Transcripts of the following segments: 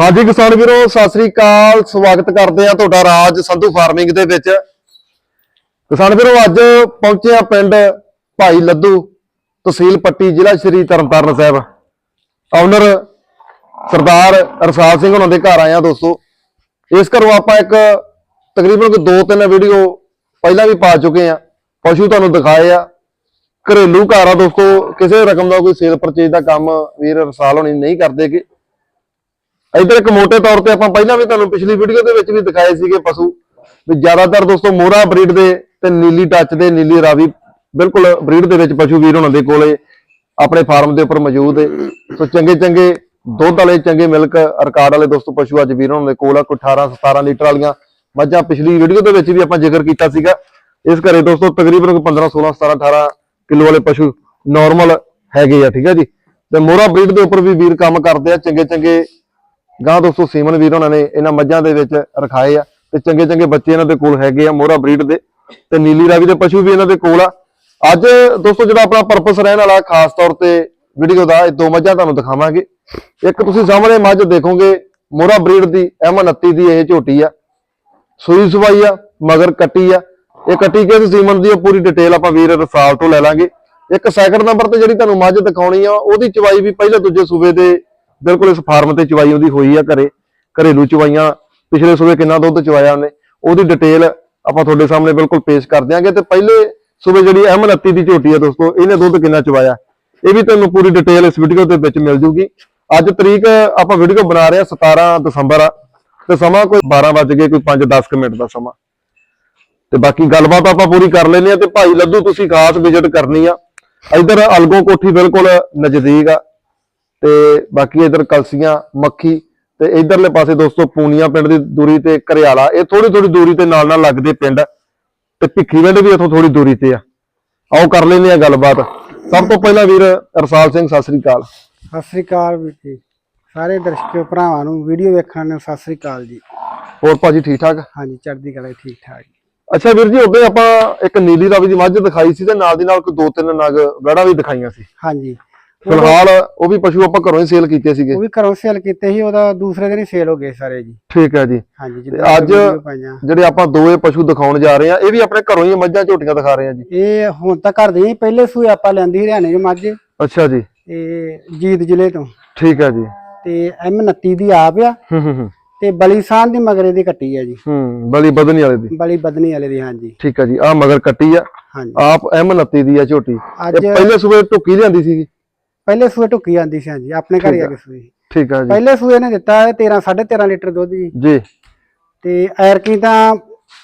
ਹਾਂਜੀ ਕਿਸਾਨ ਵੀਰੋ, ਸਤਿ ਸ੍ਰੀ ਅਕਾਲ। ਸਵਾਗਤ ਕਰਦੇ ਆ ਤੁਹਾਡਾ ਰਾਜ ਸੰਧੂ ਫਾਰਮਿੰਗ ਦੇ ਵਿੱਚ। ਕਿਸਾਨ ਵੀਰੋ, ਅੱਜ ਪਹੁੰਚੇ ਆ ਪਿੰਡ ਭਾਈ ਲੱਦੂ ਤਹਿਸੀਲ ਪੱਟੀ, ਜ਼ਿਲ੍ਹਾ ਸ਼੍ਰੀ ਤਰਨਤਾਰਨ ਸਾਹਿਬ। ਆਨਰ ਸਰਦਾਰ ਰਸਾਲ ਸਿੰਘ ਉਹਨਾਂ ਦੇ ਘਰ ਆਏ ਆ ਦੋਸਤੋ। ਇਸ ਘਰੋਂ ਆਪਾਂ ਇੱਕ ਤਕਰੀਬਨ ਕੋਈ ਦੋ ਤਿੰਨ ਵੀਡੀਓ ਪਹਿਲਾਂ ਵੀ ਪਾ ਚੁੱਕੇ ਆ ਪਸ਼ੂ ਤੁਹਾਨੂੰ ਦਿਖਾਏ ਆ। ਘਰੇਲੂ ਘਰ ਆ ਦੋਸਤੋ। ਕਿਸੇ ਰਕਮ ਦਾ ਕੋਈ ਸੇਲ ਪਰਚੇਜ ਦਾ ਕੰਮ ਵੀਰ ਰਸਾਲ ਹੋਣੀ ਨਹੀਂ ਕਰਦੇ ਕਿ ਇਧਰ ਇੱਕ ਮੋਟੇ ਤੌਰ ਤੇ ਆਪਾਂ ਪਹਿਲਾਂ ਵੀ ਤੁਹਾਨੂੰ ਪਿਛਲੀ ਵੀਡੀਓ ਦੇ ਵਿੱਚ ਵੀ ਦਿਖਾਏ ਸੀਗੇ ਪਸ਼ੂ। ਵੀ ਜ਼ਿਆਦਾਤਰ ਦੋਸਤੋ ਮੋਰਾ ਬਰੀਡ ਦੇ ਤੇ ਨੀਲੀ ਟੱਚ ਦੇ, ਨੀਲੀ ਰਾਵੀ ਬਿਲਕੁਲ ਬਰੀਡ ਦੇ ਵਿੱਚ ਪਸ਼ੂ ਵੀਰ ਉਹਨਾਂ ਦੇ ਕੋਲੇ ਆਪਣੇ ਫਾਰਮ ਦੇ ਉੱਪਰ ਮੌਜੂਦ ਹੈ। ਸੋ ਚੰਗੇ ਚੰਗੇ ਦੁੱਧ ਵਾਲੇ, ਚੰਗੇ ਮਿਲਕ ਰਿਕਾਰਡ ਵਾਲੇ ਦੋਸਤੋ ਪਸ਼ੂ ਅੱਜ ਵੀਰ ਉਹਨਾਂ ਦੇ ਕੋਲ ਆ, ਕੋਈ 18 17 ਲੀਟਰ ਵਾਲੀਆਂ। ਮੱਝਾਂ ਪਿਛਲੀ ਵੀਡੀਓ ਦੇ ਵਿੱਚ ਵੀ ਆਪਾਂ ਜ਼ਿਕਰ ਕੀਤਾ ਸੀਗਾ। ਇਸ ਘਰੇ ਦੋਸਤੋ ਤਕਰੀਬਨ ਕੋਈ 15 16 17 18 ਕਿਲੋ ਵਾਲੇ ਪਸ਼ੂ ਨਾਰਮਲ ਹੈਗੇ ਆ, ਠੀਕ ਹੈ ਜੀ। ਤੇ ਮੋਰਾ ਬਰੀਡ ਦੇ ਉੱਪਰ ਵੀ ਵੀਰ ਕੰਮ ਕਰਦੇ ਆ, ਚੰਗੇ ਚੰਗੇ ਗਾਂ ਦੋਸਤੋ ਸੀਮਨ ਵੀਰ ਉਹਨਾਂ ਨੇ ਇਹਨਾਂ ਮੱਝਾਂ ਦੇ ਵਿੱਚ ਰਖਾਏ ਆ ਤੇ ਚੰਗੇ ਚੰਗੇ ਬੱਚੇ ਇਹਨਾਂ ਦੇ ਕੋਲ ਹੈਗੇ ਆ, ਮੋਹਰਾ ਬਰੀਡ ਦੇ ਤੇ ਨੀਲੀ ਰਾਵੀ ਦੇ ਪਸ਼ੂ ਵੀ ਇਹਨਾਂ ਦੇ ਕੋਲ ਆ। ਅੱਜ ਦੋਸਤੋ ਜਿਹੜਾ ਆਪਣਾ ਪਰਪਸ ਰਹਿਣ ਵਾਲਾ ਖਾਸ ਤੌਰ ਤੇ ਵੀਡੀਓ ਦਾ ਇਹ ਦੋ ਮੱਝਾਂ ਤੁਹਾਨੂੰ ਦਿਖਾਵਾਂਗੇ। ਇੱਕ ਤੁਸੀਂ ਸਾਹਮਣੇ ਮੱਝ ਦੇਖੋਗੇ, ਮੋਹਰਾ ਬਰੀਡ ਦੀ M29 ਦੀ ਇਹ ਝੋਟੀ ਆ। ਸੂਈ ਸਵਾਈ ਆ, ਮਗਰ ਕੱਟੀ ਆ। ਇਹ ਕੱਟੀ ਕਿਸ ਸੀਮਨ ਦੀ ਆ, ਪੂਰੀ ਡਿਟੇਲ ਆਪਾਂ ਵੀਰ ਰਸਾਲ ਤੋਂ ਲੈ ਲਾਂਗੇ। ਇੱਕ ਸੈਕਿੰਡ ਨੰਬਰ ਤੇ ਜਿਹੜੀ ਤੁਹਾਨੂੰ ਮੱਝ ਦਿਖਾਉਣੀ ਆ, ਉਹਦੀ ਚਵਾਈ ਵੀ ਪਹਿਲੇ ਦੂਜੇ ਸੂਬੇ ਦੇ ਬਿਲਕੁਲ ਇਸ ਫਾਰਮ ਤੇ ਚਵਾਈ ਉਹਦੀ ਹੋਈ ਆ ਘਰੇ, ਘਰੇਲੂ ਚਵਾਈਆਂ, ਪਿਛਲੇ ਸੂਬੇ ਕਿੰਨਾ ਦੁੱਧ ਚਵਾਇਆ ਉਹਨੇ, ਉਹਦੀ ਡਿਟੇਲ ਆਪਾਂ ਤੁਹਾਡੇ ਸਾਹਮਣੇ ਬਿਲਕੁਲ ਪੇਸ਼ ਕਰ ਦਿਆਂਗੇ ਤੇ ਪਹਿਲੇ ਸੂਬੇ ਜਿਹੜੀ M29 ਦੀ ਝੋਟੀ ਆ ਦੋਸਤੋ, ਇਹਨੇ ਦੁੱਧ ਕਿੰਨਾ ਚਵਾਇਆ? ਇਹ ਵੀ ਤੁਹਾਨੂੰ ਪੂਰੀ ਡਿਟੇਲ ਇਸ ਵੀਡੀਓ ਦੇ ਵਿੱਚ ਮਿਲ ਜੂਗੀ। ਅੱਜ ਤਰੀਕ ਆਪਾਂ ਵੀਡੀਓ ਬਣਾ ਰਹੇ ਆ 17 ਦਸੰਬਰ ਆ, ਤੇ ਸਮਾਂ ਕੋਈ 12 ਵਜ ਗਏ, ਕੋਈ 5-10 ਮਿੰਟ ਦਾ ਸਮਾਂ। ਤੇ ਬਾਕੀ ਗੱਲਬਾਤ ਆਪਾਂ ਪੂਰੀ ਕਰ ਲੈਨੇ ਆ ਤੇ ਭਾਈ ਲੱਦੂ, ਤੁਸੀਂ ਖਾਸ ਵਿਜ਼ਿਟ ਕਰਨੀ ਆ। ਇਧਰ ਅਲਗੋ ਕੋਠੀ ਬਿਲਕੁਲ ਨਜ਼ਦੀਕ ਆ। ਤੇ ਬਾਕੀ ਇਧਰ ਕਲਸੀਆਂ ਮੱਖੀ ਤੇ ਇਧਰਲੇ ਪਾਸੇ ਦੋਸਤੋ ਪੂਨੀਆਂ ਪਿੰਡ ਦੀ ਦੂਰੀ ਤੇ ਘਰਿਆਲਾ ਇਹ ਥੋੜੀ ਥੋੜੀ ਦੂਰੀ ਤੇ ਨਾਲ ਨਾਲ ਲੱਗਦੇ ਪਿੰਡ ਤੇ ਭਿੱਖੀਵਿੰਡ ਵੀ ਇੱਥੋਂ ਥੋੜੀ ਦੂਰੀ ਤੇ ਆ। ਆਓ ਕਰ ਲੈਨੇ ਆ ਗੱਲਬਾਤ। ਸਭ ਤੋਂ ਪਹਿਲਾਂ ਵੀਰ ਅਰਸਾਲ ਸਿੰਘ ਸਤਿ ਸ੍ਰੀ ਅਕਾਲ। ਸਤਿ ਸ੍ਰੀ ਅਕਾਲ ਵੀਰ ਜੀ। ਸਾਰੇ ਦਰਸ਼ਕ ਭਰਾਵਾਂ ਨੂੰ ਵੀਡੀਓ ਵੇਖਣ ਨੂੰ ਸਤਿ ਸ੍ਰੀ ਅਕਾਲ ਜੀ। ਹੋਰ ਭਾਜੀ ਠੀਕ ਠਾਕ? ਹਾਂਜੀ ਚੜ੍ਹਦੀ ਕਲਾ ਠੀਕ ਠਾਕ। ਅੱਛਾ ਵੀਰ ਜੀ ਉੱਤੇ ਆਪਾਂ ਇੱਕ ਨੀਲੀ ਰਾਵੀ ਦੀ ਮੱਝ ਦਿਖਾਈ ਸੀ ਤੇ ਨਾਲ ਦੀ ਨਾਲ ਕੋਈ ਦੋ ਤਿੰਨ ਨਗ ਵੜਾ ਵੀ ਦਿਖਾਈਆਂ ਸੀ। ਹਾਂਜੀ। ਫਿਲਹਾਲ ਉਹ ਵੀ ਪਸ਼ੂ ਆਪਾਂ ਘਰੋਂ ਹੀ ਸੇਲ ਕੀਤੇ ਸੀਗੇ। ਉਹ ਵੀ ਘਰੋਂ ਸੇਲ ਕੀਤੇ ਸੀ ਉਹਦਾ ਦੂਸਰੇ ਦਿਨ ਹੀ ਸੇਲ ਹੋ ਗਏ ਸਾਰੇ ਜੀ। ਠੀਕ ਹੈ ਜੀ। ਹਾਂਜੀ ਤੇ ਅੱਜ ਜਿਹੜੇ ਆਪਾਂ ਦੋਏ ਪਸ਼ੂ ਦਿਖਾਉਣ ਜਾ ਰਹੇ ਆ ਇਹ ਵੀ ਆਪਣੇ ਘਰੋਂ ਹੀ ਮੱਝਾਂ ਝੋਟੀਆਂ ਦਿਖਾ ਰਹੇ ਆ ਜੀ। ਇਹ ਹੁਣ ਤਾਂ ਘਰ ਦੇ ਹੀ ਪਹਿਲੇ ਸੂਏ ਆਪਾਂ ਲੈਂਦੀ ਹਰਿਆਣੇ ਚ ਮੱਝ। ਅੱਛਾ ਜੀ। ਤੇ ਜੀਤ ਜ਼ਿਲ੍ਹੇ ਤੋਂ। ਠੀਕ ਹੈ ਜੀ। ਤੇ M29 ਦੀ ਆਪ ਆ। ਹੂੰ ਹੂੰ ਹੂੰ। ਤੇ ਬਲੀਸਾਨ ਦੀ ਮਗਰੇ ਦੀ ਕੱਟੀ ਆ ਜੀ। ਹੂੰ ਬਲੀ ਬਦਨੀ ਵਾਲੇ ਦੀ। ਬਲੀ ਬਦਨੀ ਵਾਲੇ ਦੀ ਹਾਂਜੀ। ਠੀਕ ਹੈ ਜੀ ਆ ਮਗਰ ਕੱਟੀ ਆ। ਹਾਂਜੀ। ਆਪ M29 ਦੀ ਆ ਝੋਟੀ। ਪਹਿਲੇ ਸੂਬੇ ਢੁੱਕੀ ਲਿਆਂਦੀ ਸੀਗੀ? ਪਹਿਲੇ ਸੂਏ ਢੁੱਕੀ ਆਂਦੀ ਸੀ ਹਾਂਜੀ ਆਪਣੇ ਘਰ ਆ ਕੇ ਸੂਈ। ਠੀਕ ਹੈ ਜੀ। ਪਹਿਲੇ ਸੂਏ ਨੇ ਦਿੱਤਾ ਹੈ 13 13.5 ਲੀਟਰ ਦੁੱਧ ਜੀ। ਜੀ। ਤੇ ਐਰਕੀ ਤਾਂ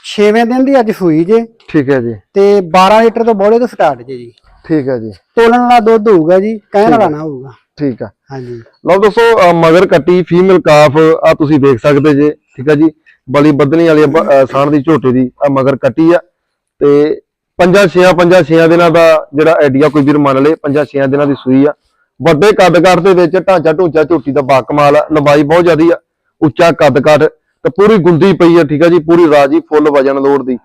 6ਵੇਂ ਦਿਨ ਦੀ ਅੱਜ ਸੂਈ ਜੇ। ਠੀਕ ਹੈ ਜੀ। ਤੇ 12 ਲੀਟਰ ਤੋਂ ਬੋਲੇ ਤੋਂ ਸਟਾਰਟ ਜੇ ਜੀ। ਠੀਕ ਹੈ ਜੀ। ਤੋਲਣ ਵਾਲਾ ਦੁੱਧ ਹੋਊਗਾ ਜੀ ਕਹਿਣ ਵਾਲਾ ਨਾ ਹੋਊਗਾ। ਠੀਕ ਆ। ਹਾਂਜੀ। ਲਓ ਦੋਸਤੋ ਮਗਰ ਕੱਟੀ ਫੀਮੇਲ ਕਾਫ ਆ ਤੁਸੀਂ ਦੇਖ ਸਕਦੇ ਜੇ। ਠੀਕ ਆ ਜੀ। ਬਲੀ ਬੱਦਨੀ ਵਾਲੀ ਸਾਣ ਦੀ ਝੋਟੀ ਦੀ ਆ ਮਗਰ ਕੱਟੀ ਆ। ਤੇ ਪੰਜਾਂ ਛੇਆਂ ਪੰਜਾਂ ਛੇਆਂ ਦਿਨਾਂ ਦਾ ਜਿਹੜਾ ਆਈਡੀਆ ਕੋਈ ਵੀਰ ਮੰਨ ਲੇ ਪੰਜਾਂ ਛੇਆਂ ਦਿਨਾਂ ਦੀ ਸੂਈ ਆ। ਵੱਡੇ ਕੱਦ ਕੱਟ ਦੇ ਵਿੱਚ ਢਾਂਚਾ ਢੂੰਚਾ ਝੋਟੀ ਦਾ ਬਾਕਮਾਲ ਆ, ਲੰਬਾਈ ਬਹੁਤ ਜ਼ਿਆਦੀ ਆ, ਉੱਚਾ ਕੱਦ ਕਾਠ ਤੇ ਪੂਰੀ ਗੁੰਦੀ ਪਈ ਆ, ਠੀਕ ਆ ਜੀ, ਪੂਰੀ ਰਾਜੀ, ਫੁੱਲ ਵਜਨ ਲੋੜ ਦੀ।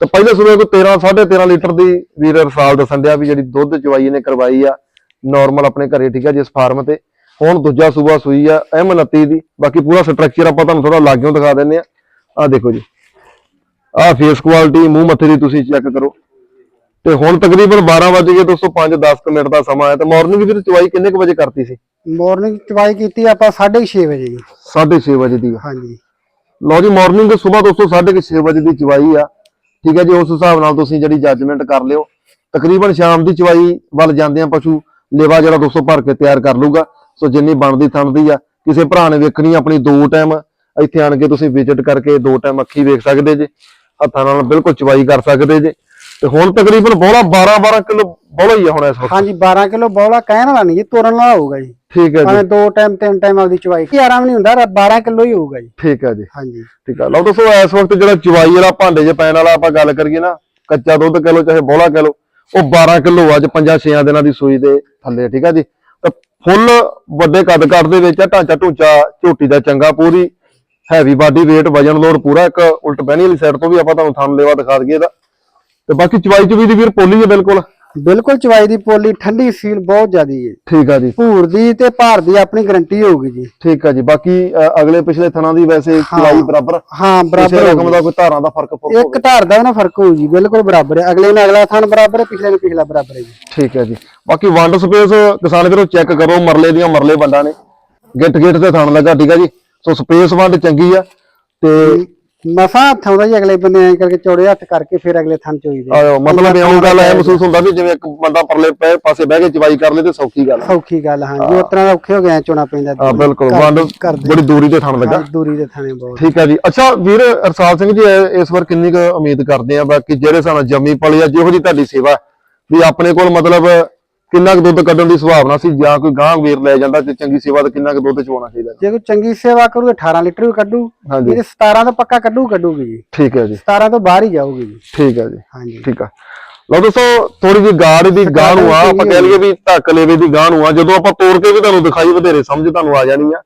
ਤੇ ਪਹਿਲੇ ਸੂਬੇ ਕੋਈ 13 13.5 ਲੀਟਰ ਦੀ ਵੀਰ ਰਸਾਲ ਦੱਸਣ ਡਿਆ ਵੀ ਜਿਹੜੀ ਦੁੱਧ ਚਵਾਈ ਨੇ ਕਰਵਾਈ ਆ ਨਾਰਮਲ ਆਪਣੇ ਘਰੇ, ਠੀਕ ਆ ਜਿਸ ਫਾਰਮ ਤੇ। ਹੁਣ ਦੂਜਾ ਸੂਬਾ ਸੂਈ ਆ M29 ਦੀ, ਬਾਕੀ ਪੂਰਾ ਸਟਰਕਚਰ ਆਪਾਂ ਤੁਹਾਨੂੰ ਥੋੜਾ ਲਾਗਿਓਂ ਦਿਖਾ ਦਿੰਨੇ ਆ। ਆ ਦੇਖੋ ਜੀ ਆ ਫੇਸ ਕੁਆਲਿਟੀ ਮੂੰਹ ਮੱਥੇ ਦੀ ਤੁਸੀਂ ਚੈੱਕ ਕਰੋ। ਤੇ ਹੁਣ ਤਕਰੀਬਨ 12 ਵਜੇ ਗਏ ਦੋਸਤੋ 5-10 ਮਿੰਟ ਦਾ ਸਮਾਂ ਹੈ ਤੇ ਮਾਰਨਿੰਗ ਵੀਰ ਚਵਾਈ ਕਿੰਨੇ ਕੁ ਵਜੇ ਕਰਤੀ ਸੀ? ਮਾਰਨਿੰਗ ਚਵਾਈ ਕੀਤੀ ਆਪਾਂ 6:30 ਵਜੇ ਜੀ। 6:30 ਵਜੇ ਦੀ। ਹਾਂਜੀ। ਲਓ ਜੀ ਮਾਰਨਿੰਗ ਸਵੇਰ ਦੋਸਤੋ 6:30 ਵਜੇ ਦੀ ਚਵਾਈ ਆ। ਠੀਕ ਹੈ ਜੀ ਉਸ ਹਿਸਾਬ ਨਾਲ ਤੁਸੀਂ ਜਿਹੜੀ ਜੱਜਮੈਂਟ ਕਰ ਲਿਓ। ਤਕਰੀਬਨ ਸ਼ਾਮ ਦੀ ਚਵਾਈ ਵੱਲ ਜਾਂਦੇ ਆ ਪਸ਼ੂ ਲੇਵਾ ਜਿਹੜਾ ਦੋਸਤੋ ਭਰ ਕੇ ਤਿਆਰ ਕਰ ਲੂਗਾ ਸੋ ਜਿੰਨੀ ਬਣਦੀ ਥਣਦੀ ਆ ਕਿਸੇ ਭਰਾ ਨੇ ਵੇਖਣੀ ਆਪਣੀ ਦੋ ਟਾਈਮ ਇੱਥੇ ਆਣ ਕੇ ਤੁਸੀਂ ਵਿਜ਼ਿਟ ਕਰਕੇ ਦੋ ਟਾਈਮ ਅੱਖੀ ਵੇਖ ਸਕਦੇ ਜੇ ਹੱਥਾਂ ਨਾਲ ਬਿਲਕੁਲ ਚਵਾਈ ਕਰ ਸਕਦੇ ਜੇ। ਤੇ ਹੁਣ ਤਕਰੀਬਨ ਬੋਲਾ 12 12 ਕਿਲੋ ਬੋਲਾ ਹੀ ਆ ਹੁਣ ਇਸ ਵਕਤ। ਹਾਂਜੀ 12 ਕਿਲੋ ਬੋਲਾ ਕਹਿਣ ਵਾਲਾ ਨਹੀਂ ਜੀ ਤੋਰਨ ਵਾਲਾ ਹੋਊਗਾ ਜੀ। ਠੀਕ ਹੈ ਜੀ। ਭਾਵੇਂ ਦੋ ਟਾਈਮ ਤਿੰਨ ਟਾਈਮ ਆਪਦੀ ਚਵਾਈ ਕੀ ਆਰਾਮ ਨਹੀਂ ਹੁੰਦਾ 12 ਕਿਲੋ ਹੀ ਹੋਊਗਾ ਜੀ। ਠੀਕ ਹੈ ਜੀ। ਹਾਂਜੀ। ਠੀਕ ਆ। ਲਓ ਦੋਸਤੋ ਇਸ ਵਕਤ ਜਿਹੜਾ ਚਵਾਈ ਵਾਲਾ ਭਾਂਡੇ 'ਚ ਪੈਣ ਵਾਲਾ ਆਪਾਂ ਗੱਲ ਕਰੀਏ ਨਾ ਕੱਚਾ ਦੁੱਧ ਕਿਲੋ ਚਾਹੇ ਬੋਲਾ ਕਿਲੋ ਉਹ 12 ਕਿਲੋ ਅੱਜ 5-6 ਦਿਨਾਂ ਦੀ ਸੂਈ ਦੇ ਥੱਲੇ ਠੀਕ ਆ ਜੀ। ਤੇ ਫੁੱਲ ਵੱਡੇ ਕੱਦ ਕੱਦ ਦੇ ਵਿੱਚ ਢਾਂਚਾ ਢੂੰਚਾ ਝੋਟੀ ਦਾ ਚੰਗਾ ਪੂਰੀ ਹੈਵੀ ਬਾਡੀ weight ਵਜਨ ਲੋਡ ਪੂਰਾ ਇੱਕ ਉਲਟ ਬਹਿਣੀ ਵਾਲੀ ਸਾਈਡ ਤੋਂ ਵੀ ਆਪਾਂ ਤੁਹਾਨੂੰ ਥੰਮ ਲੇਵਾ ਦਿਖਾ ਦਈਏ ਇਹਦਾ। ਤੇ ਬਾਕੀ ਚਵਾਈ ਚੁਵੀ ਦੀ ਵੀਰ ਪੋਲੀ ਹੈ ਬਿਲਕੁਲ? ਬਿਲਕੁਲ ਚਵਾਈ ਦੀ ਪੋਲੀ ਠੰਡੀ ਸੀਲ ਬਹੁਤ ਜ਼ਿਆਦੀ ਹੈ ਠੀਕ ਆ ਜੀ। ਭੂਰ ਦੀ ਤੇ ਭਾਰ ਦੀ ਆਪਣੀ ਗਾਰੰਟੀ ਹੋਊਗੀ ਜੀ। ਠੀਕ ਆ ਜੀ। ਬਾਕੀ ਅਗਲੇ ਪਿਛਲੇ ਥਣਾ ਦੀ ਵੈਸੇ ਚਲਾਈ ਬਰਾਬਰ। ਹਾਂ ਬਰਾਬਰ ਰਕਮ ਦਾ ਕੋਈ ਧਾਰਾਂ ਦਾ ਫ਼ਰਕ ਫੁਰਕ ਇੱਕ ਧਾਰ ਦਾ ਨਾ ਫ਼ਰਕ ਹੋਊ ਜੀ ਬਿਲਕੁਲ ਬਰਾਬਰ ਹੈ। ਅਗਲੇ ਨਾਲ ਅਗਲਾ ਥਣ ਬਰਾਬਰ ਹੈ ਪਿਛਲੇ ਨਾਲ ਪਿਛਲਾ ਬਰਾਬਰ ਹੈ ਜੀ। ਠੀਕ ਹੈ ਜੀ। ਬਾਕੀ ਵੰਡ ਸਪੇਸ ਕਿਸਾਨ ਵੀਰੋ ਚੈੱਕ ਕਰੋ ਮਰਲੇ ਦੀਆਂ ਮਰਲੇ ਵੰਡਾਂ ਨੇ। ਗਿੱਟ ਗਿੱਟ ਤੇ ਥਣ ਲੱਗਾ ਠੀਕ ਆ ਜੀ। ਸੋ ਸਪੇਸ ਵੰਡ ਚੰਗੀ ਆ ਤੇ ਮਸਾ ਹੱਥ ਆਉਂਦਾ ਜੀ ਅਗਲੇ ਬੰਦੇ ਐਂ ਕਰਕੇ ਚੌੜੇ ਹੱਥ ਕਰਕੇ ਫਿਰ ਅਗਲੇ ਥਣ ਚੋਈ ਦੇ। ਆਇਓ ਮਤਲਬ ਇਹ ਗੱਲ ਐ ਮਹਿਸੂਸ ਹੁੰਦਾ ਵੀ ਜਿਵੇਂ ਇੱਕ ਬੰਦਾ ਪਰਲੇ ਪਾਸੇ ਬਹਿ ਕੇ ਚਵਾਈ ਕਰ ਲੇ ਤੇ ਸੌਖੀ ਗੱਲ ਆ ਸੌਖੀ ਗੱਲ ਹਾਂ। ਜੀ ਉਸ ਤਰ੍ਹਾਂ ਦਾ ਔਖੇ ਹੋ ਗਿਆ ਚੋਣਾ ਪੈਂਦਾ ਹਾਂ ਬਿਲਕੁਲ ਵੰਡ ਕਰਦੇ ਬੜੀ ਦੂਰੀ ਤੇ ਥਣ ਲੱਗਾ। ਹਾਂ, ਦੂਰੀ ਦੇ ਥਾਣੇ ਬਹੁਤ। ਠੀਕ ਹੈ ਜੀ। ਅੱਛਾ ਵੀਰ ਅਰਸਾਲ ਸਿੰਘ ਜੀ ਇਹ- ਇਸ ਵਾਰ ਕਿੰਨੀ ਕੁ ਉਮੀਦ ਕਰਦੇ ਆ ਬਾਕੀ ਜਿਹੜੇ ਸਾਨੂੰ ਜੰਮੀ ਪਲੀ ਆ ਜਿਹੋ ਜੀ ਤੁਹਾਡੀ ਸੇਵਾ ਵੀ ਆਪਣੇ ਕੋਲ ਮਤਲਬ ਕਿੰਨਾ ਕੁ ਦੁੱਧ ਕੱਢਣ ਦੀ ਸੰਭਾਵਨਾ ਸੀ ਜਾਂ ਕੋਈ ਗਾਂ ਵੀਰ ਲੈ ਜਾਂਦਾ ਤੇ ਚੰਗੀ ਸੇਵਾ ਤੇ ਕਿੰਨਾ ਕੁ ਦੁੱਧ ਚਵਾਉਣਾ ਚਾਹੀਦਾ ਜੇ ਕੋਈ ਚੰਗੀ ਸੇਵਾ ਕਰੂ 18 ਲੀਟਰ ਵੀ ਕੱਢੂ ਹਾਂਜੀ। ਇਹਦੇ 17 ਤੋਂ ਪੱਕਾ ਕੱਢੂ ਕੱਢੂਗੀ ਜੀ। ਠੀਕ ਹੈ ਜੀ। 17 ਤੋਂ ਬਾਹਰ ਹੀ ਜਾਊਗੀ ਜੀ। ਠੀਕ ਹੈ ਜੀ। ਹਾਂਜੀ। ਠੀਕ ਆ। ਲਓ ਦੋਸਤੋ ਥੋੜੀ ਜਿਹੀ ਗਾੜ ਦੀ ਗਾਂ ਨੂੰ ਆ ਆਪਾਂ ਕਹਿ ਲਈਏ ਵੀ ਧੱਕ ਲੇਵੇ ਦੀ ਗਾਂ ਨੂੰ ਆ ਜਦੋਂ ਆਪਾਂ ਤੋੜ ਕੇ ਵੀ ਤੁਹਾਨੂੰ ਦਿਖਾਈ ਵਧੇਰੇ ਸਮਝ ਤੁਹਾਨੂੰ ਆ ਜਾਣੀ ਆ।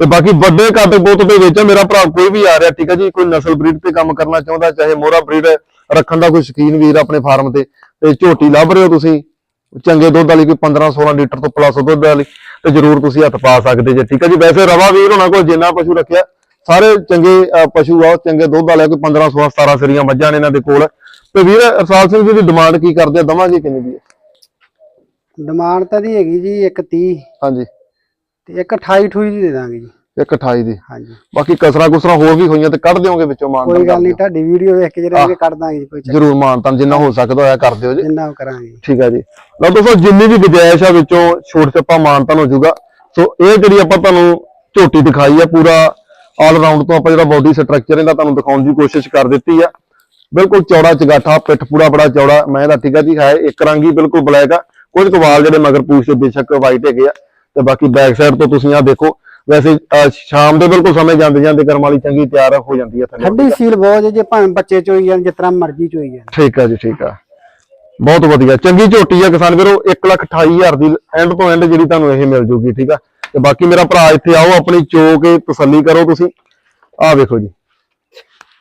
ਤੇ ਬਾਕੀ ਵੱਡੇ ਕੱਦ ਬੁੱਤ ਦੇ ਵਿੱਚ ਮੇਰਾ ਭਰਾ ਕੋਈ ਵੀ ਆ ਰਿਹਾ ਠੀਕ ਆ ਜੀ ਕੋਈ ਨਸਲ ਬਰੀਡ ਤੇ ਕੰਮ ਕਰਨਾ ਚਾਹੁੰਦਾ ਚਾਹੇ ਮੋਹਰਾ ਬਰੀਡ ਰੱਖਣ ਦਾ ਕੋਈ ਸ਼ਕੀਨ ਵੀਰ ਆਪਣੇ ਫਾਰਮ ਤੇ ਤੇ ਝੋਟੀ ਲੱਭ ਰਹੇ ਹੋ ਤੁਸੀਂ। ਚੰਗੇ ਦੁੱਧ ਵਾਲੀ ਕੋਈ 15 16 ਲੀਟਰ ਤੋਂ ਪਲੱਸ ਦੁੱਧ ਵਾਲੀ ਤੇ ਜਰੂਰ ਤੁਸੀਂ ਹੱਥ ਪਾ ਸਕਦੇ ਜੇ ਠੀਕ ਆ ਜੀ? ਵੈਸੇ ਰਵਾ ਵੀਰ ਹੋਣਾ ਕੋਲ ਜਿੰਨਾ ਪਸ਼ੂ ਰੱਖਿਆ ਸਾਰੇ ਚੰਗੇ ਪਸ਼ੂ ਆ ਚੰਗੇ ਦੁੱਧ ਵਾਲੇ ਕੋਈ 15 16 17 ਸਰੀਆਂ ਮੱਝਾਂ ਨੇ ਇਹਨਾਂ ਦੇ ਕੋਲ। ਤੇ ਵੀਰ ਅਰਸਾਲ ਸਿੰਘ ਜੀ ਦੀ ਡਿਮਾਂਡ ਕੀ ਕਰਦੇ ਆ? ਦਵਾਂਗੇ ਕਿੰਨੇ ਦੀ ਹੈ ਡਿਮਾਂਡ ਤਾਂ ਦੀ ਹੈਗੀ ਜੀ 130 ਹਾਂਜੀ। ਤੇ ਇੱਕ 28 ਠੂਈ ਦੀ ਦੇ ਦਾਂਗੇ ਜੀ। ਇੱਕ 28 ਦੀ। ਹਾਂਜੀ। ਬਾਕੀ ਕਸਰਾ ਕੁਸਰਾ ਹੋਰ ਵੀ ਹੋਈਆਂ ਤੇ ਕੱਢ ਦਿਓਗੇ ਵਿੱਚੋਂ ਮਾਨ ਕੋਈ ਗੱਲ ਨਹੀਂ ਤੁਹਾਡੀ ਵੀਡੀਓ ਵੇਖ ਕੇ ਜਿਹੜੇ ਕੱਢ ਦਾਂਗੇ ਜੀ ਕੋਈ ਜਰੂਰ ਮਾਨਤਨ ਜਿੰਨਾ ਹੋ ਸਕਦਾ ਹੋਇਆ ਕਰ ਦਿਓ ਜੀ। ਜਿੰਨਾ ਕਰਾਂਗੇ। ਠੀਕ ਹੈ ਜੀ। ਲਓ ਦੋਸਤੋ ਜਿੰਨੀ ਵੀ ਗੁੰਜਾਇਸ਼ ਆ ਵਿੱਚੋਂ ਛੋਟ ਛੱਪਾ ਮਾਨਤਨ ਹੋ ਜਾਊਗਾ। ਸੋ ਇਹ ਜਿਹੜੀ ਆਪਾਂ ਤੁਹਾਨੂੰ ਝੋਟੀ ਦਿਖਾਈ ਆ ਪੂਰਾ ਆਲ ਰਾਉਂਡ ਤੋਂ ਆਪਾਂ ਜਿਹੜਾ ਬਾਡੀ ਸਟਰਕਚਰ ਇਹਦਾ ਤੁਹਾਨੂੰ ਦਿਖਾਉਣ ਦੀ ਕੋਸ਼ਿਸ਼ ਕਰ ਦਿੱਤੀ ਆ। ਬਿਲਕੁਲ ਚੌੜਾ ਚਗਾਠਾ ਪਿੱਠ ਪੂਰਾ ਬੜਾ ਚੌੜਾ। ਮੈਂ ਦਾ ਠੀਕ ਆ ਜੀ ਹੈ ਇੱਕ ਰੰਗੀ ਬਿਲਕੁਲ ਬਲੈਕ ਆ। ਕੁਝ ਕੁ ਵਾਲ ਜਿਹੜੇ ਮਗਰ ਪੂਛ ਤੇ ਬੇਸ਼ੱਕ ਵਾਈਟ ਹੈਗੇ ਆ। ਤੇ ਬਾਕੀ ਬੈਕ ਸਾਈਡ ਤੋਂ ਤੁਸੀਂ ਆ ਦੇਖੋ ਵੈਸੇ ਅਹ, ਸ਼ਾਮ ਦੇ ਬਿਲਕੁਲ ਸਮੇਂ ਜਾਂਦੇ ਜਾਂਦੇ ਕਰਮ ਵਾਲੀ ਚੰਗੀ ਤਿਆਰ ਹੋ ਜਾਂਦੀ ਆ ਥੱਲੇ। ਠੰਡੀ ਸੀਲ ਬਹੁਤ ਹੈ ਜੇ ਭਾਵੇਂ ਬੱਚੇ ਚੋਈ ਜਾਣ ਜਿਸ ਤਰ੍ਹਾਂ ਮਰਜ਼ੀ ਚੋਈ ਜਾਣ। ਠੀਕ ਆ ਜੀ ਠੀਕ ਆ। ਬਹੁਤ ਵਧੀਆ। ਚੰਗੀ ਝੋਟੀ ਆ ਕਿਸਾਨ ਵੀਰੋ 128000 ਦੀ ਐਂਡ ਤੋਂ ਐਂਡ ਜਿਹੜੀ ਤੁਹਾਨੂੰ ਇਹ ਮਿਲ ਜੂਗੀ ਠੀਕ ਆ। ਤੇ ਬਾਕੀ ਮੇਰਾ ਭਰਾ ਇੱਥੇ ਆਓ ਆਪਣੀ ਚੋ ਕੇ ਤਸੱਲੀ ਕਰੋ ਤੁਸੀਂ। ਆਹ ਵੇਖੋ ਜੀ।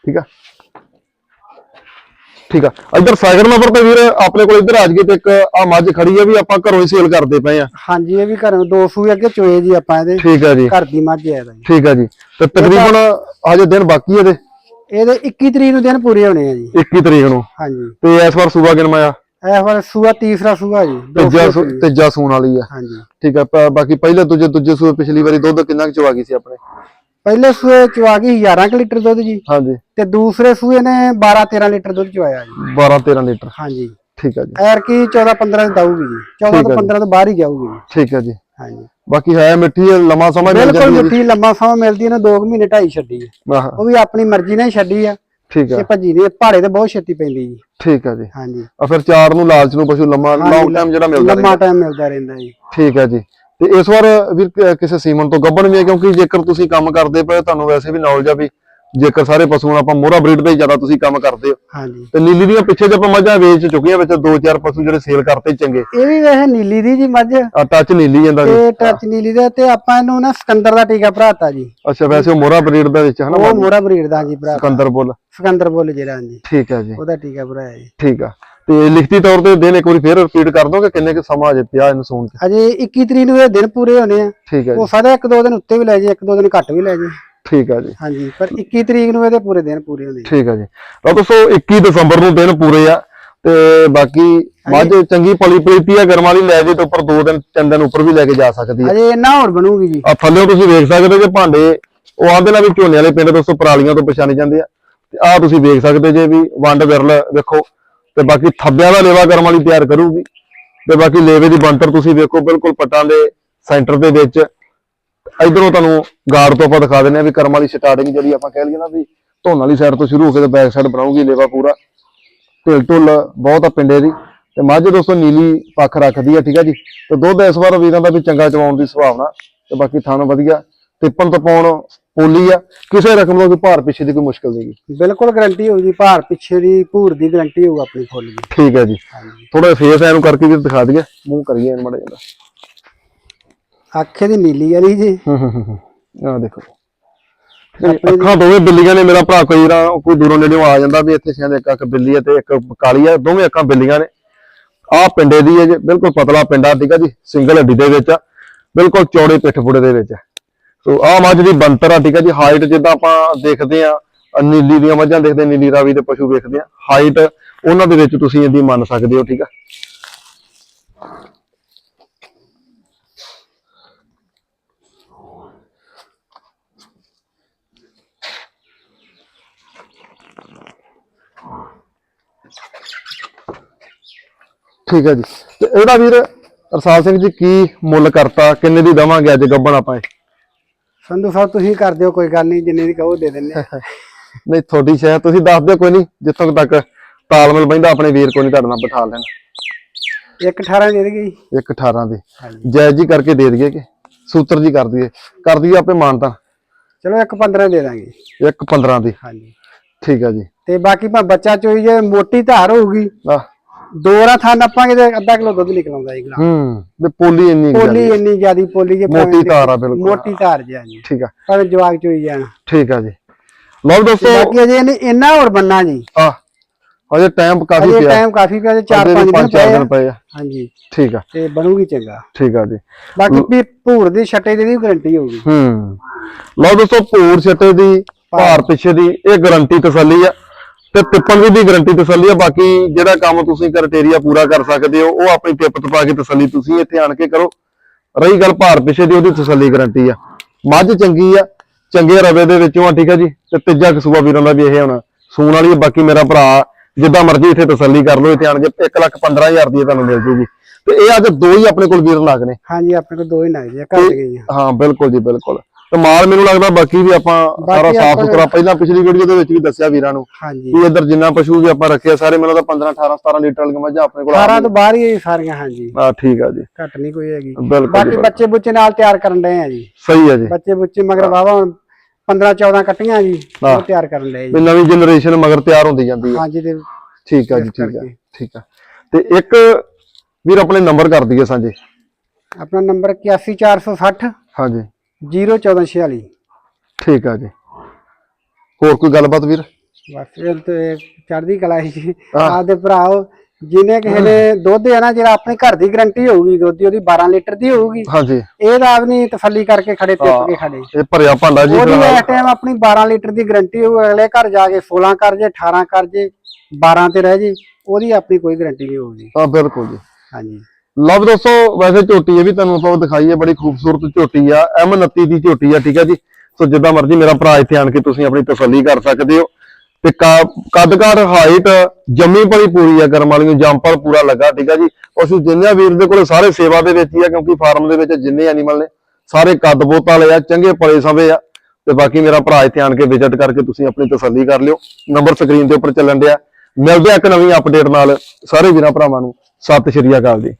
ਠੀਕ ਆ। ਠੀਕ ਆ। ਇੱਧਰ ਸਾਈਡ ਨੰਬਰ ਤੇ ਵੀਰ ਆਪਣੇ ਕੋਲ ਇੱਧਰ ਅੱਜ ਤੇ ਇੱਕ ਆ ਮੱਝ ਖੜੀ ਆ ਵੀ ਆਪਾਂ ਘਰੋਂ ਹੀ ਸੇਲ ਕਰਦੇ ਪਏ ਆ। ਹਾਂਜੀ ਇਹ ਵੀ ਘਰੋਂ ਦੋ ਸੂਏ ਅੱਗੇ ਚੋਏ ਜੀ ਆਪਾਂ ਇਹਦੇ। ਠੀਕ ਆ ਜੀ। ਘਰ ਦੀ ਮੱਝ ਇਹਦਾ ਜੀ। ਠੀਕ ਆ ਜੀ। ਤੇ ਤਕਰੀਬਨ ਹਜੇ ਦਿਨ ਬਾਕੀ ਇਹਦੇ? ਇਹਦੇ 21 ਤਰੀਕ ਨੂੰ ਦਿਨ ਪੂਰੇ ਹੋਣੇ ਆ ਜੀ। 21 ਤਰੀਕ ਨੂੰ। ਹਾਂਜੀ। ਤੇ ਇਸ ਵਾਰ ਸੂਬਾ ਗਿਣਮਾਇਆ ਇਹ ਵਾਰ ਸੂਆ ਤੀਸਰਾ ਸੂਆ ਜੀ। ਤੀਜਾ। ਤੀਜਾ ਸੂਣ ਵਾਲੀ ਆ। ਹਾਂਜੀ। ਠੀਕ ਆ ਬਾਕੀ ਪਹਿਲੇ ਦੂਜੇ ਦੂਜੇ ਸੂਏ ਪਿਛਲੀ ਵਾਰੀ ਦੁੱਧ ਕਿੰਨਾ ਕੁ ਚਵਾ ਗਈ ਸੀ ਆਪਣੇ? ਪਹਿਲੇ ਸੂਏ ਚਵਾ ਗਈ 11 ਕੁ ਲੀਟਰ ਦੁੱਧ ਜੀ। ਹਾਂਜੀ। ਤੇ ਦੂਸਰੇ ਸੂਏ ਨੇ 12 13 ਲੀਟਰ ਦੁੱਧ ਚਵਾਇਆ ਜੀ। 12 13 ਲੀਟਰ। ਹਾਂਜੀ। ਠੀਕ ਆ ਜੀ। ਐਰ ਕੀ 14 15 ਦੀ ਦਊਗੀ ਜੀ। 14 ਤੋਂ 15 ਤੋਂ ਬਾਹਰ ਹੀ ਜਾਊਗੀ ਜੀ। ਠੀਕ ਆ ਜੀ। ਹਾਂਜੀ। ਬਾਕੀ ਹੈ ਮਿੱਠੀ ਹੈ, ਲੰਮਾ ਸਮਾਂ ਮਿਲ ਬਿਲਕੁਲ ਜਾਂਦੀ ਹੈ ਮਿੱਠੀ ਲੰਮਾ ਸਮਾਂ ਮਿਲਦੀ ਨੇ 2 ਮਹੀਨੇ ਢਾਈ ਛੱਡੀ ਹੈ। ਉਹ ਵੀ ਆਪਣੀ ਮਰਜ਼ੀ ਨਾਲ ਹੀ ਛੱਡੀ ਆ। ਠੀਕ ਆ। ਇਹ ਭੱਜੀ ਨਹੀਂ ਪਹਾੜੇ ਤੇ ਬਹੁਤ ਛੇਤੀ ਪੈਂਦੀ ਜੀ। ਠੀਕ ਆ ਜੀ। ਹਾਂਜੀ। ਆ ਫਿਰ ਚਾਰ ਨੂੰ ਲਾਲਚ ਨੂੰ ਪਸ਼ੂ ਲੰਮਾ ਲੌਂਗ ਟਾਈਮ ਜਿਹੜਾ ਮਿਲਦਾ ਲੰਮਾ ਟਾਈਮ ਮਿਲਦਾ ਰਹਿੰਦਾ ਜੀ। ਠੀਕ ਆ ਜੀ। ਤੇ ਇਸ ਵਾਰ ਕ- ਕਿਸੇ ਸੀਮਨ ਤੋਂ ਗੱਬਣ ਵੀ ਹੈ ਕਿਉਂਕਿ ਜੇਕਰ ਤੁਸੀਂ ਕੰਮ ਕਰਦੇ ਪਏ ਤੁਹਾਨੂੰ ਵੈਸੇ ਵੀ ਨੌਲੇਜ ਆ ਵੀ ਜੇਕਰ ਸਾਰੇ ਪਸ਼ੂਆਂ ਆਪਾਂ ਮੋਹਰਾ ਬਰੀਡ ਤੇ ਹੀ ਜ਼ਿਆਦਾ ਤੁਸੀਂ ਕੰਮ ਕਰਦੇ ਹੋ। ਹਾਂਜੀ। ਤੇ ਨੀਲੀ ਦੀਆਂ ਪਿੱਛੇ ਜੇ ਆਪਾਂ ਮੱਝਾਂ ਵੇਚ ਚੁੱਕੀਆਂ ਵਿੱਚ ਦੋ ਚਾਰ ਪਸ਼ੂ ਜਿਹੜੇ ਸੇਲ ਕਰਤੇ ਚੰਗੇ। ਇਹ ਵੀ ਵੈਸੇ ਨੀਲੀ ਦੀ ਜੀ ਮੱਝ। ਆ ਟੱਚ ਨੀਲੀ ਜਾਂਦਾ ਜੀ। ਤੇ ਟੱਚ ਨੀਲੀ ਦਾ ਤੇ ਆਪਾਂ ਇਹਨੂੰ ਨਾ ਸਿਕੰਦਰ ਦਾ ਟੀਕਾ ਭਰਾਤਾ ਜੀ। ਅੱਛਾ ਵੈਸੇ ਉਹ ਮੋਹਰਾ ਬਰੀਡ ਦੇ ਵਿੱਚ ਹਨਾ ਉਹ ਮੋੜਾ ਬਰੀਡ ਦਾ ਜੀ ਭਰਾ ਸਿਕੰਦਰ ਬੁੱਲ। ਸਿਕੰਦਰ ਬੋਲ ਜਿਹੜਾ ਹਾਂਜੀ ਠੀਕ ਆ ਜੀ। ਉਹਦਾ ਟੀਕਾ ਭਰਾਇਆ ਜੀ। ਠੀਕ ਆ। ਤੇ ਲਿਖਤੀ ਤੌਰ ਤੇ ਦਿਨ ਇੱਕ ਵਾਰੀ ਫੇਰ ਰਿਪੀਟ ਕਰ ਦੋਗੇ ਕਿੰਨੇ ਕੁ ਸਮਾਂ ਅਜੇ ਪਿਆ ਇਹਨੂੰ ਸੂਣ ਚ ਅਜੇ 21 ਤਰੀਕ ਨੂੰ ਇਹ ਦਿਨ ਪੂਰੇ ਹੋਣੇ ਆ। ਠੀਕ ਆ ਜੀ। ਉਹ ਸਾਰੇ ਇੱਕ ਦੋ ਦਿਨ ਉੱਤੇ ਵੀ ਲੈ ਜੇ ਇੱਕ ਦੋ ਦਿਨ ਘੱਟ ਵੀ ਲੈ ਜੇ। ਠੀਕ ਆ ਜੀ। ਹਾਂਜੀ ਪਰ 21 ਤਰੀਕ ਨੂੰ ਇਹਦੇ ਪੂਰੇ ਦਿਨ ਪੂਰੇ ਹੋਣੇ ਠੀਕ ਆ ਜੀ। ਤਾਂ ਦੋਸਤੋ 21 ਦਸੰਬਰ ਨੂੰ ਦਿਨ ਪੂਰੇ ਆ ਤੇ ਬਾਕੀ ਮੱਝ ਚੰਗੀ ਪਲੀ ਪ੍ਰੀਤੀ ਆ ਗਰਮ ਵਾਲੀ ਲੈ ਜੇ ਤੇ ਉੱਪਰ ਦੋ ਦਿਨ ਤਿੰਨ ਦਿਨ ਉੱਪਰ ਵੀ ਲੈ ਕੇ ਜਾ ਸਕਦੀ ਆ। ਅਜੇ ਇੰਨਾ ਹੋਰ ਬਣੂਗੀ ਜੀ। ਆ ਥੱਲੇ ਤੁਸੀਂ ਵੇਖ ਸਕਦੇ ਜੇ ਭਾਂਡੇ ਉਹ ਆਂਦੇ ਨਾਲ ਵੀ ਝੋਨੇ ਵਾਲੇ ਪਿੰਡ ਦੋਸਤੋ ਪਰਾਲੀਆਂ ਤੋਂ ਪਛਾਣੇ ਜਾਂਦੇ ਆ। ਤੇ ਆ ਤੁਸੀਂ ਵੇਖ ਸਕਦੇ ਜੇ ਵੀ ਵੰਡ ਵਿਰਲ ਵੇਖੋ ਤੇ ਬਾਕੀ ਥੱਬਿਆਂ ਦਾ ਲੇਵਾ ਗਰਮ ਵਾਲੀ ਤਿਆਰ ਕਰੂਗੀ। ਤੇ ਬਾਕੀ ਲੇਵੇ ਦੀ ਬੰਤਰ ਤੁਸੀਂ ਵੇਖੋ ਬਿਲਕੁਲ ਪੱਟਾਂ ਦੇ ਸੈਂਟਰ ਦੇ ਵਿੱਚ। ਇਧਰੋਂ ਤੁਹਾਨੂੰ ਗਾਰਡ ਤੋਂ ਆਪਾਂ ਦਿਖਾ ਦਿੰਦੇ ਆ ਵੀ ਕਰਮ ਵਾਲੀ ਸਟਾਰਟਿੰਗ ਜਿਹੜੀ ਆਪਾਂ ਕਹਿ ਲਈਏ ਨਾ ਵੀ ਧੋਣ ਵਾਲੀ ਸਾਈਡ ਤੋਂ ਸ਼ੁਰੂ ਹੋ ਕੇ ਤੇ ਬੈਕ ਸਾਈਡ ਬਣਾਉਗੀ ਲੇਵਾ ਪੂਰਾ। ਢਿੱਲ ਢੁੱਲ ਬਹੁਤ ਆ ਪਿੰਡੇ ਦੀ। ਤੇ ਮੱਝ ਦੋਸਤੋ ਨੀਲੀ ਪੱਖ ਰੱਖਦੀ ਆ, ਠੀਕ ਆ ਜੀ। ਤੇ ਦੁੱਧ ਇਸ ਵਾਰ ਵੀਰਾਂ ਦਾ ਵੀ ਚੰਗਾ ਚਵਾਉਣ ਦੀ ਸੰਭਾਵਨਾ। ਤੇ ਬਾਕੀ ਥਣ ਵਧੀਆ। ਟਿੱਪਣ ਤੋਂ ਪਾਉਣ ਪੋਲੀ ਆ ਕਿਸੇ ਰਕਮ ਦਾ ਕੋਈ ਭਾਰ ਪਿੱਛੇ ਦੀ ਕੋਈ ਮੁਸ਼ਕਲ ਨਹੀਂ ਬਿਲਕੁਲ ਗਾਰੰਟੀ ਹੋਊ ਜੀ ਭਾਰ ਪਿੱਛੇ ਦੀ ਭੂਰ ਦੀ ਗਾਰੰਟੀ ਹੋਊ ਆਪਣੀ ਫੁੱਲ ਦੀ ਠੀਕ ਹੈ ਜੀ। ਹਾਂਜੀ। ਥੋੜਾ ਫੇਸ ਐਨੂੰ ਕਰਕੇ ਵੀ ਦਿਖਾ ਦਈਏ ਮੂੰਹ ਕਰੀਏ ਮੜਾ ਜਾਂਦਾ ਅੱਖੇ ਦੀ ਨੀਲੀ ਵਾਲੀ ਜੀ। ਹੂੰ ਹੂੰ ਹੂੰ ਆ ਦੇਖੋ। ਅੱਖਾਂ ਦੋਵੇਂ ਬਿੱਲੀਆਂ ਨੇ ਮੇਰਾ ਭਰਾ ਕੋਈ ਰਾ ਕੋਈ ਦੂਰੋਂ ਨੇੜਿਓਂ ਆ ਜਾਂਦਾ ਵੀ ਇੱਥੇ ਸ਼ਾਇਦ ਇੱਕ ਅੱਖ ਬਿੱਲੀ ਹੈ ਤੇ ਇੱਕ ਕਾਲੀ ਹੈ ਦੋਵੇਂ ਅੱਖਾਂ ਬਿੱਲੀਆਂ ਨੇ। ਆਹ ਪਿੰਡੇ ਦੀ ਹੈ ਜੀ ਬਿਲਕੁਲ ਪਤਲਾ ਪਿੰਡਾ ਠੀਕ ਆ ਜੀ ਸਿੰਗਲ ਹੱਡੀ ਦੇ ਵਿੱਚ ਆ ਬਿਲਕੁਲ ਚੌੜੇ ਪਿੱਠ ਪੁੜੇ ਦੇ ਵਿੱਚ ਆ। ਸੋ ਆਹ ਮੱਝ ਦੀ ਬੰਤਰ ਆ, ਠੀਕ ਆ ਜੀ। ਹਾਈਟ ਜਿੱਦਾਂ ਆਪਾਂ ਦੇਖਦੇ ਆ ਨੀਲੀ ਦੀਆਂ ਮੱਝਾਂ ਦੇਖਦੇ ਨੀਲੀ ਰਾਵੀ ਦੇ ਪਸ਼ੂ ਵੇਖਦੇ ਆ। ਹਾਈਟ ਉਹਨਾਂ ਦੇ ਵਿੱਚ ਤੁਸੀਂ ਇਹਦੀ ਮੰਨ ਸਕਦੇ ਹੋ, ਠੀਕ ਆ। ਠੀਕ ਹੈ ਜੀ। ਤੇ ਇਹਦਾ ਵੀਰ ਰਸਾਲ ਸਿੰਘ ਜੀ, ਕੀ ਮੁੱਲ ਕਰਤਾ? ਕਿੰਨੇ ਦੀ ਦਵਾਂਗੇ ਅੱਜ ਗੱਬਣ ਆਪਾਂ ਇਹ? ਸੰਧੂ ਸਾਹਿਬ ਤੁਸੀਂ ਕਰ ਦਿਓ ਕੋਈ ਗੱਲ ਨਹੀਂ ਜਿੰਨੇ ਦੀ ਕਹੋ ਦੇ ਦਿੰਨੇ ਆ। ਨਹੀਂ ਤੁਹਾਡੀ ਸ਼ਾਇਦ ਤੁਸੀਂ ਦੱਸ ਦਿਓ ਕੋਈ ਨਹੀਂ ਜਿੱਥੋਂ ਤੱਕ ਤਾਲਮੇਲ ਬੈਂਦਾ ਆਪਣੇ ਵੀਰ ਕੋਈ ਨਹੀਂ ਤੁਹਾਡੇ ਨਾਲ ਬਿਠਾ ਲੈਣਾ। ਇੱਕ 18 ਦੇ ਦੇਗੀ ਇੱਕ 18 ਦੀ। ਹਾਂਜੀ। ਜਾਇਜ਼ ਜੀ ਕਰਕੇ ਦੇ ਦਈਏ ਕਿ? ਸੂਤਰ ਜੀ ਕਰ ਦਈਏ। ਕਰ ਦਈਏ ਆਪੇ ਮਾਨਤਾ ਚਲੋ ਇੱਕ 15 ਦੇ ਦਾਂਗੇ। ਇੱਕ 15 ਦੀ। ਹਾਂਜੀ। ਠੀਕ ਹੈ ਜੀ। ਤੇ ਬਾਕੀ ਭਾ ਬੱਚਾ ਚੋਈ ਜੇ ਮੋਟੀ ਧਾਰ ਹੋਊਗੀ। ਆ ਦੋ ਰਾਂ ਥਾਂ ਨੱਪਾਂਗੇ ਤੇ ਅੱਧਾ ਕਿਲੋ ਦੁੱਧ ਨਿਕਲ ਆਉਂਦਾ ਜੀ ਗਲਾ ਹੂੰ ਤੇ ਪੋਲੀ ਇੰਨੀ ਪੋਲੀ। ਇੰਨੀ ਜਿਆਦੀ ਪੋਲੀ ਜੇ ਮੋਟੀ ਧਾਰ ਆ ਬਿਲਕੁਲ। ਮੋਟੀ ਧਾਰ ਜਿਆ ਜੀ ਠੀਕ ਆ। ਪਰ ਜਵਾਕ ਚੋਈ ਜਾਣ ਠੀਕ ਆ ਜੀ। ਲਓ ਦੋਸਤੋ। ਬਾਕੀ ਅਜੇ ਇਹਨੇ ਇੰਨਾ ਹੋਰ ਬੰਨਾ ਜੀ। ਆ ਹਜੇ ਟਾਈਮ ਕਾਫੀ ਅਜੇ ਪਿਆ। ਟਾਈਮ ਕਾਫੀ ਪਿਆ ਅਜੇ 4-5 ਵੀ ਦਿਨ। ਪਏ ਆ। ਹਾਂਜੀ। ਠੀਕ ਆ। ਤੇ ਬਣੂਗੀ ਚੰਗਾ। ਠੀਕ ਆ ਜੀ। ਬਾਕੀ ਵੀ ਭੂਰ ਦੀ ਛੱਟੇ ਦੀ ਵੀ ਗਾਰੰਟੀ ਹੋਊਗੀ। ਹੂੰ। ਲਓ ਦੋਸਤੋ ਭੂਰ ਛੱਟੇ ਦੀ ਭਾਰ। ਪਿੱਛੇ ਦੀ ਇਹ ਗਾਰੰਟੀ ਤਸੱਲੀ ਆ। ਤੇ ਟਿੱਪਣ ਦੀ ਵੀ ਗਾਰੰਟੀ ਤਸੱਲੀ ਆ ਬਾਕੀ ਜਿਹੜਾ ਕੰਮ ਤੁਸੀਂ ਕ੍ਰਾਈਟੇਰੀਆ ਪੂਰਾ ਕਰ ਸਕਦੇ ਹੋ ਉਹ ਆਪਣੀ ਟਿੱਪ ਤਪਾ ਕੇ ਤਸੱਲੀ ਤੁਸੀਂ ਇੱਥੇ ਆਣ ਕੇ ਕਰੋ। ਰਹੀ ਗੱਲ ਭਾਰ ਪਿੱਛੇ ਦੀ ਉਹਦੀ ਤਸੱਲੀ ਗਾਰੰਟੀ ਆ। ਮੱਝ ਚੰਗੀ ਆ ਚੰਗੇ ਰਵੇ ਦੇ ਵਿੱਚੋਂ ਆ ਠੀਕ ਆ ਜੀ। ਤੇ ਤੀਜਾ ਕਸੂਆ ਵੀਰਾਂ ਦਾ ਵੀ ਇਹ ਹੁਣ ਸੂਣ ਵਾਲੀ ਆ ਬਾਕੀ ਮੇਰਾ ਭਰਾ ਜਿੱਦਾਂ ਮਰਜ਼ੀ ਇੱਥੇ ਤਸੱਲੀ ਕਰ ਲਓ ਇੱਥੇ ਆਣ ਕੇ 1 ਲੱਖ 15000 ਦੀ ਤੁਹਾਨੂੰ ਮਿਲ ਜੂਗੀ। ਤੇ ਇਹ ਅੱਜ ਦੋ ਹੀ ਆਪਣੇ ਕੋਲ ਵੀਰ ਲੱਗ ਨੇ। ਹਾਂਜੀ ਆਪਣੇ ਕੋਲ ਦੋ ਹੀ ਨਗ ਜੀ ਘੱਟ ਗਈ ਆ ਹਾਂ ਬਿਲਕੁਲ ਜੀ ਬਿਲਕੁਲ। ਤੇ ਮਾਲ ਮੈਨੂੰ ਲੱਗਦਾ ਬਾਕੀ ਵੀ ਆਪਾਂ ਸਾਰਾ ਸਾਫ਼ ਸੁਥਰਾ ਪਹਿਲਾਂ ਪਿਛਲੀ ਵੀਡੀਓ ਦੇ ਵਿੱਚ ਵੀ ਦੱਸਿਆ ਵੀਰਾਂ ਨੂੰ ਹਾਂਜੀ। ਵੀ ਇੱਧਰ ਜਿੰਨਾ ਪਸ਼ੂ ਵੀ ਆਪਾਂ ਰੱਖਿਆ ਸਾਰੇ ਮੈਨੂੰ ਤਾਂ 15 18 17 ਲੀਟਰ ਵਾਲੀਆਂ ਮੱਝਾਂ ਆਪਣੇ ਕੋਲ ਆ 18 ਤੋਂ ਬਾਹਰ ਹੀ ਸਾਰੀਆਂ ਹਾਂਜੀ। ਆ ਠੀਕ ਆ ਜੀ। ਘੱਟ ਨਹੀਂ ਕੋਈ ਹੈਗੀ। ਬਾਕੀ। ਬੱਚੇ ਬੁੱਚੇ ਨਾਲ ਤਿਆਰ ਕਰਨ ਡਏ ਆ ਜੀ। ਸਹੀ ਆ ਜੀ। ਬੱਚੇ ਬੁੱਚੇ ਮਗਰ ਵਾਵਾ 15 14 ਕੱਟੀਆਂ ਜੀ ਹਾਂ। ਉਹ ਤਿਆਰ ਕਰਨ ਡਏ ਜੀ। ਨਵੀਂ ਜਨਰੇਸ਼ਨ ਮਗਰ ਤਿਆਰ ਹੁੰਦੀ ਜਾਂਦੀ ਹੈ ਹਾਂਜੀ ਤੇ ਠੀਕ ਆ ਜੀ ਠੀਕ ਆ। ਠੀਕ ਆ। ਤੇ ਇੱਕ ਵੀਰ ਆਪਣੇ ਨੰਬਰ ਕਰ ਦਈਏ ਸਾਂਝੇ। ਆਪਣਾ ਨੰਬਰ 81460 ਹਾਂਜੀ। 01446 ਠੀਕ ਆ ਜੀ। ਹੋਰ ਕੋਈ ਗੱਲਬਾਤ ਵੀਰ? ਬਸ ਇਹ ਤੇ ਚੜ੍ਹਦੀ ਕਲਾ ਹੀ ਜੀ। ਹਾਂ। ਆਪਦੇ ਭਰਾਓ ਜਿਹਨੇ ਕਿਸੇ ਨੇ ਦੁੱਧ ਹੈ ਨਾ ਜਿਹੜਾ ਆਪਣੇ ਘਰ ਦੀ ਗਰੰਟੀ ਹੋਊਗੀ ਦੁੱਧ ਦੀ ਉਹਦੀ 12 ਲੀਟਰ ਦੀ ਹੋਊਗੀ। ਹਾਂਜੀ। ਇਹਦਾ ਆਪ ਨਹੀਂ ਤਸੱਲੀ ਕਰਕੇ ਖੜੇ ਟਿੱਪ ਕੇ ਖੜੇ। ਇਹ ਭਰਿਆ ਭਾਂਡਾ ਜੀ। ਉਹਦੀ। ਇਸ ਟਾਈਮ ਆਪਣੀ 12 ਲੀਟਰ ਦੀ ਗਰੰਟੀ ਹੋਊ ਅਗਲੇ ਘਰ ਜਾ ਕੇ 16 ਕਰ ਜੇ 18 ਕਰ ਜੇ 12 ਤੇ ਰਹਿ ਜੇ ਉਹਦੀ ਆਪਣੀ ਕੋਈ ਗਰੰਟੀ ਨਹੀਂ ਹੋਊਗੀ। ਹਾਂ ਬਿਲਕੁਲ ਜੀ। ਹਾਂਜੀ। ਲਵ ਦੋਸਤੋ, ਵੈਸੇ ਝੋਟੀ ਇਹ ਵੀ ਤੁਹਾਨੂੰ ਆਪਾਂ ਦਿਖਾਈ ਹੈ ਬੜੀ ਖੂਬਸੂਰਤ ਝੋਟੀ ਆ, M29 ਦੀ ਝੋਟੀ ਆ, ਠੀਕ ਆ ਜੀ? ਸੋ ਜਿੱਦਾਂ ਮਰਜ਼ੀ ਮੇਰਾ ਭਰਾ ਇੱਥੇ ਆਣ ਕੇ ਤੁਸੀਂ ਆਪਣੀ ਤਸੱਲੀ ਕਰ ਸਕਦੇ ਹੋ। ਤੇ ਕੱਦਕਾਰ ਹਾਈਟ ਜੰਮੀ ਪਲੀ ਪੂਰੀ ਆ, ਕਰਮ ਵਾਲੀ ਨੂੰ ਜੰਪਲ ਪੂਰਾ ਲੱਗਾ, ਠੀਕ ਆ ਜੀ? ਅਸੀਂ ਜਿੰਨੇ ਵੀਰ ਦੇ ਕੋਲ ਸਾਰੇ ਸੇਵਾ ਦੇ ਵਿੱਚ ਹੀ ਆ, ਕਿਉਂਕਿ ਫਾਰਮ ਦੇ ਵਿੱਚ ਜਿੰਨੇ ਐਨੀਮਲ ਨੇ, ਸਾਰੇ ਕੱਦ ਬੋਤ ਵਾਲੇ ਆ, ਚੰਗੇ ਪਲੇ ਸਵੇ ਆ। ਤੇ ਬਾਕੀ ਮੇਰਾ ਭਰਾ ਇੱਥੇ ਆਣ ਕੇ ਵਿਜ਼ਿਟ ਕਰਕੇ ਤੁਸੀਂ ਆਪਣੀ ਤਸੱਲੀ ਕਰ ਲਿਓ। ਨੰਬਰ ਸਕਰੀਨ ਦੇ ਉੱਪਰ ਚੱਲਣ ਡਿਆ। ਮਿਲਦੇ ਆ ਇੱਕ ਨਵੀਂ ਅਪਡੇਟ ਨਾਲ। ਸਾਰੇ ਵੀਰਾਂ ਭਰਾਵਾਂ ਨੂੰ ਸਤਿ ਸ਼੍ਰੀ ਅਕਾਲ ਜੀ।